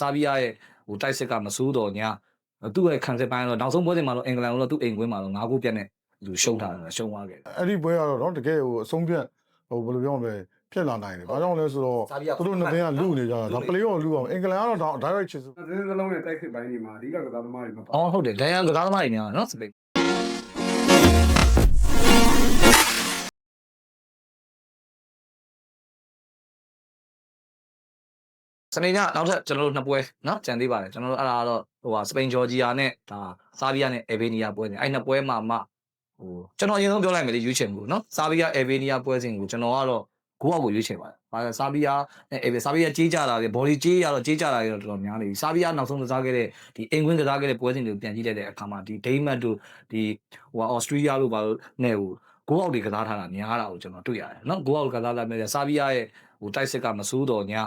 ဆာဗီးယားရဲ့ဟိုတိုက်စစ်ကမစိုးတော့ညာသူ့ရဲ့ခံစစ်ပိုင်းတော့နောက်ဆုံးပွဲစဉ်မှာတော့အင်္ဂလန်ကတော့သူ့အိမ်ကွင်းမှာတော့၅ခုပြတ်နဲ့သူရှုံးထားတယ်ရှုံးသွားခဲ့အဲ့ဒီပွဲကတော့တော့တကယ်ဟိုအဆုံးဖြတ်ဟိုဘယ်လိုပြောမလဲပြက်လာနိုင်တယ်။ဘာကြောင့်လဲဆိုတော့သူတို့နှစ်သင်းကလူနေကြတာဒါ play off လူအောင်အင်္ဂလန်ကတော့ direct ချစ်စု။သင်းစလုံးနဲ့တိုက်ခစ်ပိုင်းတွေမှာအဓိကကစားသမားတွေမပါ။အော်ဟုတ်တယ်။ဒိုင်ယန်ကစားသမားတွေများနော်စပိန် စနေညနောက်ထပ်ကျွန်တော်တို့နှစ်ပွဲနော်ကြံသေးပါတယ်ကျွန်တော်တို့အဲ့ဒါတော့ဟိုဟာစပိန်ဂျော်ဂျီယာနဲ့ဒါဆာဗီးယားနဲ့အေဘေးနီးယားပွဲစဉ်အဲ့နှစ်ပွဲမှာမှဟိုကျွန်တော်အရင်ဆုံးပြောလိုက်မယ်လေရွေးချယ်မှုနော်ဆာဗီးယားအေဘေးနီးယားပွဲစဉ်ကိုကျွန်တော်ကတော့ဂိုးအောက်ကိုရွေးချယ်ပါတယ်။ဘာလဲဆာဗီးယားနဲ့အေဘေးဆာဗီးယားကြေးကြတာလေဘော်ဒီကြေးရတော့ကြေးကြတာလေတော့တော်တော်များနေပြီ။ဆာဗီးယားနောက်ဆုံးကစားခဲ့တဲ့ဒီအင်္ဂလန်ကစားခဲ့တဲ့ပွဲစဉ်တွေကိုပြန်ကြည့်လိုက်တဲ့အခါမှာဒီဒိမတ်တို့ဒီဟိုဟာအော်စတြေးလျတို့ဘာလို့နဲ့ဟိုဂိုးအောက်တွေကစားထားတာများတာကိုကျွန်တော်တွေ့ရတယ်နော်။ဂိုးအောက်ကစားလာမယ်ဆာဗီးယားရဲ့ဟိုတိုက်စစ်ကမစိုးတော့ညာ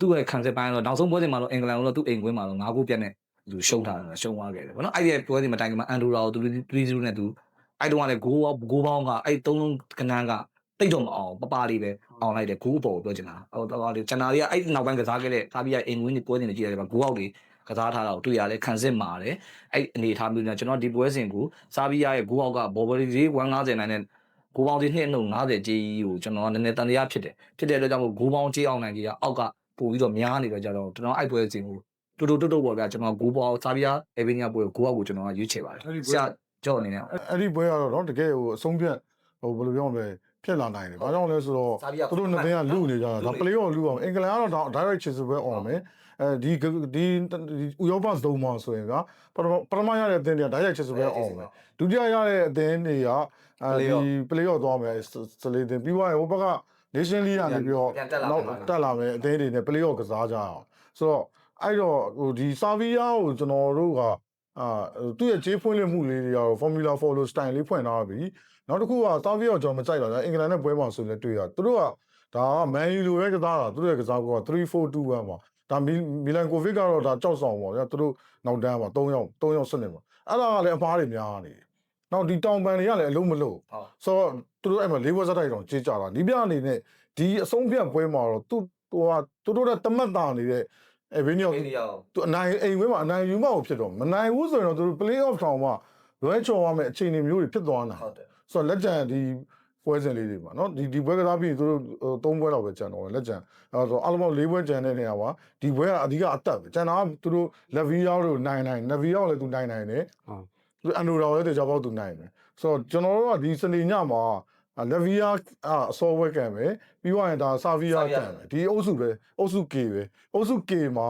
သူ့ရဲ့ခံစစ်ပိုင်းတော့နောက်ဆုံးပွဲစဉ်မှာတော့အင်္ဂလန်ကိုတော့သူ့အိမ်ကွင်းမှာတော့၅ဂိုးပြတ်နဲ့သူရှုံးထားတယ်ရှုံးသွားခဲ့တယ်ဗောနော်အဲ့ဒီပွဲစဉ်မှာတိုင်ကမှာအန်ဒိုရာကိုသူ3-0နဲ့သူအဲ့တုန်းကလည်းဂိုးဂိုးပေါင်းကအဲ့သုံးလုံးကနန်းကတိတ်တော့မအောင်ပပလေးပဲအောင်လိုက်တယ်ဂိုးအပေါ်ကိုပြောချင်တာဟိုတော့လေကျွန်တော်တွေကအဲ့နောက်ပိုင်းကစားခဲ့တဲ့ဖာဘီယာအိမ်ကွင်းပွဲစဉ်တွေကြည့်ရတယ်ဗျဂိုးအောက်တွေကစားထားတာကိုတွေ့ရတယ်ခံစစ်မာတယ်အဲ့အနေထားမျိုးနဲ့ကျွန်တော်ဒီပွဲစဉ်ကိုဆာဘီယာရဲ့ဂိုးအောက်ကဘော်ဘရီလေး150နိုင်နဲ့ဂိုးပေါင်းဒီနှစ်နှုတ်90ကြေးကြီးကိုကျွန်တော်ကနည်းနည်းတန်တရားဖြစ်တယ်ဖြစ်တဲ့အတွက်ကြောင့်မို့ဂိုးပေါင်းကြေးအောင်နိုင်ကြီးကအောက်က ပို့ပြီးတော့များနေတော့ကြတော့ကျွန်တော်အဲ့ပွဲစဉ်ကိုတူတူတုတ်တုတ်ပေါ့ဗျာကျွန်တော်ဂိုးဘောဆာဗီယာအေဗီနီယာပွဲကိုဂိုးဘောက်ကိုကျွန်တော်ရွေးချယ်ပါတယ်ဆရာကြော့အနေနဲ့အဲ့ဒီပွဲကတော့တော့တကယ်ဟိုအဆုံးဖြတ်ဟိုဘယ်လိုပြောမလဲပြက်လာနိုင်တယ်။ဘာကြောင့်လဲဆိုတော့သူတို့နှစ်သင်းကလူနေကြတာဒါ play off လူအောင်အင်္ဂလန်ကတော့ direct chase ပဲ on မယ်။အဲဒီဒီဥရောပဇုံမှာဆိုရင်ကပထမပထမရတဲ့အသင်းတွေက direct chase ပဲ on မယ်။ဒုတိယရတဲ့အသင်းတွေကအဲဒီ play off သွားမယ်စလေးသင်းပြီးွားရင်ဟိုဘက်က nation league ကနေပြီးတော့နောက်တက်လာမယ်အသင်းတွေနဲ့ play off ကစားကြအောင်ဆိုတော့အဲ့တော့ဟိုဒီဆာဗီယာကိုကျွန်တော်တို့ကအာသူ့ရဲ့ခြေဖွင့်လှစ်မှုလေးတွေကတော့ Formula 4လို့ style လေးဖွင့်ထားပြီနောက်တစ်ခုကဆာဗီယာကိုကျွန်တော်မကြိုက်တော့ဒါအင်္ဂလန်နဲ့ပွဲမှာဆိုလည်းတွေ့ရသူတို့ကဒါက Man U လိုပဲကစားတာသူတို့ရဲ့ကစားကော3421ပါဒါမီလန်ကိုဗစ်ကတော့ဒါကြောက်ဆောင်ပေါ့ဗျာသူတို့နောက်တန်းပါ3ယောက်3ယောက်စနစ်ပါအဲ့ဒါကလည်းအမားတွေများနေတယ် နောက်ဒီတောင်ပန်တွေကလည်းအလုံးမလို့ ဟုတ် ဆိုတော့သူတို့အဲ့မှာလေးဘွဲစတိုက်တော့ကြေးကြတာဒီပြအနေနဲ့ဒီအဆုံးဖြတ်ပွဲမှာတော့သူဟိုဟာသူတို့ကတမတ်တာနေတဲ့အဲဘင်းယော အေဗီနီယာ သူအနိုင်အိမ်ဝဲမှာအနိုင်ယူမအောင်ဖြစ်တော့မနိုင်ဘူးဆိုရင်တော့သူတို့ play off ထောင်မှာလွဲချော်ရမယ့်အခြေအနေမျိုးတွေဖြစ်သွားတာ ဟုတ်တယ် ဆိုတော့လက်ကျန်ဒီပွဲစဉ်လေးတွေပါเนาะဒီဒီပွဲကစားပြီးသူတို့ဟိုသုံးပွဲတော့ပဲကျန်တော့တယ်လက်ကျန်အဲဆိုအားလုံးပေါင်း၄ပွဲကျန်တဲ့နေရာမှာဒီပွဲကအဓိကအတက်ပဲကျန်တာကသူတို့လက်ဗီယောတို့နိုင်နိုင်နဗီယောလည်းသူနိုင်နိုင်တယ် ဟုတ် သူ အန်ဒိုရာလည်းတေချာပေါက်သူနိုင်တယ်ဆိုတော့ကျွန်တော်တို့ကဒီစနေညမှာလက်ဗီယာအစောဝဲကံပဲပြီးသွားရင်ဒါဆာဗီယာကံပဲဒီအုပ်စုပဲအုပ်စု K ပဲအုပ်စု K မှာ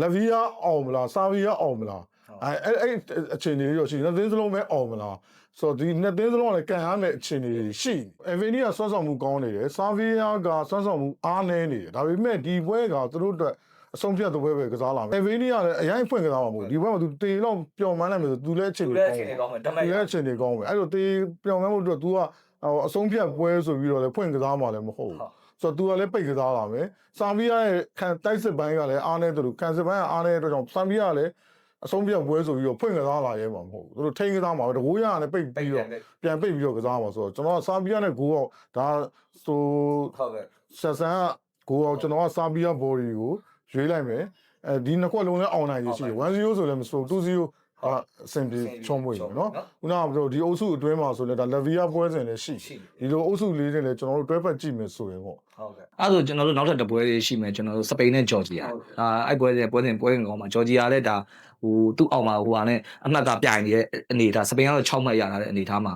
လက်ဗီယာအောင်မလားဆာဗီယာအောင်မလားအဲအဲ့အဲ့အခြေအနေတွေတော့ရှိတယ်နှစ်သင်းစလုံးပဲအောင်မလားဆိုတော့ဒီနှစ်သင်းစလုံးကလည်းကန်ရမယ့်အခြေအနေတွေရှိအဗီနီကဆွမ်းဆောင်မှုကောင်းနေတယ်ဆာဗီယာကဆွမ်းဆောင်မှုအားနည်းနေတယ်ဒါပေမဲ့ဒီပွဲကသူတို့အတွက် အဆုံးဖြတ်တဲ့ပွဲပဲကစားလာမယ်အဗီနီကလည်းအရင်ဖွင့်ကစားမှာမဟုတ်ဒီပွဲမှာသူတေလောက်ပျော်မှန်းနိုင်မယ်ဆိုသူလည်းအခြေသူအနေလည်းကောင်းအခြေတယ်အနေကောင်းမယ်တမက်ရဒီရဲ့အခြေအနေကောင်းပဲအဲ့တော့တေးပြောင်းလဲမှုအတွက် तू ကဟိုအဆုံးဖြတ်ပွဲဆိုပြီးတော့လည်းဖွင့်ကစားမှာလည်းမဟုတ်ဟုတ်ဘူးဆိုတော့ तू ကလည်းပိတ်ကစားလာမယ်ဆာဗီယာရဲ့ခံတိုက်စစ်ပိုင်းကလည်းအားနေတဲ့သူခံစစ်ပိုင်းကအားနေတဲ့အတွက်ကြောင့်ဆာဗီယာကလည်းအဆုံးဖြတ်ပွဲဆိုပြီးတော့ဖွင့်ကစားလာရဲမှာမဟုတ်ဘူးသူတို့ထိန်းကစားမှာပဲတကိုးရကလည်းပိတ်ပိတ်ပြီးပြတော့န်တယ်ပြန်ပိတ်ပြီးတော့ကစားမှာဆိုတော့ကျွန်တော်ကဆာဗီယာနဲ့ဂိုးအောင်ဒါဆိုဟုတ်ကဲ့ဆက်ဆန်ကဂိုးအောင်ကျွန်တော်ကဆာဗီယာဘော်ဒီကို ရွေးလိုက်မယ်အဲဒီနှစ်ခွက်လုံးလည်းအောင်နိုင်ရရှိတယ်1-0ဆိုလည်းမဆို2-0အာအဆင်ပြေချုံးမွေနော်ခုနကပြောဒီအုပ်စုအတွင်းမှာဆိုလဲဒါလက်ဗီယာပွဲစဉ်လည်းရှိရှိဒီလိုအုပ်စုလေးတွေလည်းကျွန်တော်တို့တွဲဖက်ကြည့်မယ်ဆိုရင်ပေါ့ဟုတ်ကဲ့အဲ့ဒါဆိုကျွန်တော်တို့နောက်ထပ်တစ်ပွဲလေးရှိမယ်ကျွန်တော်တို့စပိန်နဲ့ဂျော်ဂျီယာအာအဲ့ပွဲစဉ်ပွဲစဉ်ပွဲစဉ်ကောင်းမှာဂျော်ဂျီယာလည်းဒါဟိုသူ့အောက်မှာဟိုဟာနဲ့အမှတ်ကပြိုင်နေတဲ့အနေထားစပိန်ကတော့6မှတ်ရတာတဲ့အနေထားမှာ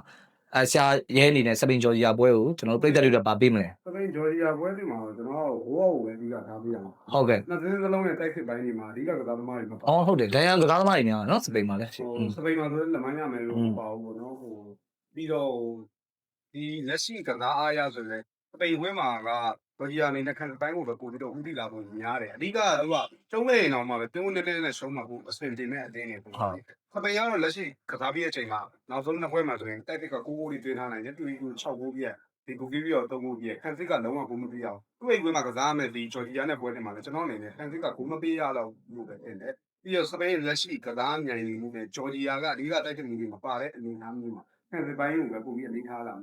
အဲဆရာရဲအနေနဲ့စပိန်ဂျော်ဂျီယာပွဲကိုကျွန်တော်တို့ပြည်သက်တွေတော့ဗာပေးမလဲစပိန်ဂျော်ဂျီယာပွဲစဉ်မှာတော့ကျွန်တော်ကဟိုအောက်ကိုပဲအဓိကထားပြရမှာဟုတ်ကဲ့နှစ်သင်းစလုံးနဲ့တိုက်စစ်ပိုင်းတွေမှာအဓိကကစားသမားတွေမပါအော်ဟုတ်တယ်ဒန်ယန်ကစားသမားတွေများတယ်နော်စပိန်မှာလည်းဟိုစပိန်မှာဆိုလည်းလက်မရမယ်လို့မပါဘူးပေါ့နော်ဟိုပြီးတော့ဒီလက်ရှိကစားအားရဆိုရင်စပိန်ဝင်းမှာကဂျော်ဂျီယာအနေနဲ့ခံပိုင်းကိုပဲပို့ပြီးတော့ဦးတည်လာဖို့များတယ်အဓိကကသူကကျုံးနေရင်တော့မှပဲတင်းဝင်နေနေနဲ့ရှုံးမှာပို့အဆင်ပြေမဲ့အတင်းနေပို့ဟုတ် စပိန်ကတော့လက်ရှိကစားပြီးတဲ့အချိန်မှာနောက်ဆုံးနှစ်ပွဲမှာဆိုရင်တိုက်တစ်က9ဂိုးတွေတွင်းထားနိုင်တယ်တူတူ6ဂိုးပြည့်ဒီဘူဂီရီယော3ဂိုးပြည့်ခန်စစ်ကလုံးဝဂိုးမပြည့်အောင်သူ့အိမ်ကွင်းမှာကစားမယ်ဒီဂျော်ဂျီယာနဲ့ပွဲတင်မှာလည်းကျွန်တော်အနေနဲ့ခန်စစ်ကဂိုးမပြည့်ရတော့လို့ပဲတင်တယ်ပြီးတော့စပိန်လက်ရှိကစားမြိုင်နေမှုနဲ့ဂျော်ဂျီယာကအဓိကတိုက်တဲ့မှုတွေမှာပါတဲ့အနေအထားမျိုးမှာခန်စစ်ပိုင်းကိုပဲပုံပြီးအနေထားလာ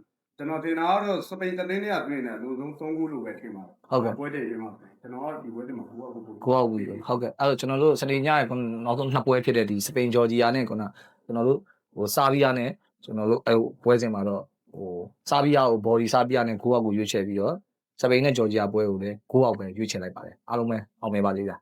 ကျွန်တော်တင်တာကတော့စပိန်တနင်းနဲ့အတွင်းနဲ့လူဆုံး3ခုလို့ပဲထင်ပါတယ်ဟုတ်ကဲ့ပွဲတည်းရမှာကျွန်တော်ကဒီပွဲတည်းမှာဘူးအခုကိုအောင်ဘူးဟုတ်ကဲ့အဲ့တော့ကျွန်တော်တို့စနေညရဲ့ခုနောက်ဆုံးနှစ်ပွဲဖြစ်တဲ့ဒီစပိန်ဂျော်ဂျီယာနဲ့ခုနကျွန်တော်တို့ဟိုဆာဘီယာနဲ့ကျွန်တော်တို့အဲပွဲစဉ်မှာတော့ဟိုဆာဘီယာကိုဘော်ဒီဆာဘီယာနဲ့ကိုအောင်ကိုရွေးချယ်ပြီးတော့စပိန်နဲ့ဂျော်ဂျီယာပွဲကိုလည်းကိုအောင်ပဲရွေးချယ်လိုက်ပါတယ်အားလုံးပဲအောင်မြင်ပါစေဗျာ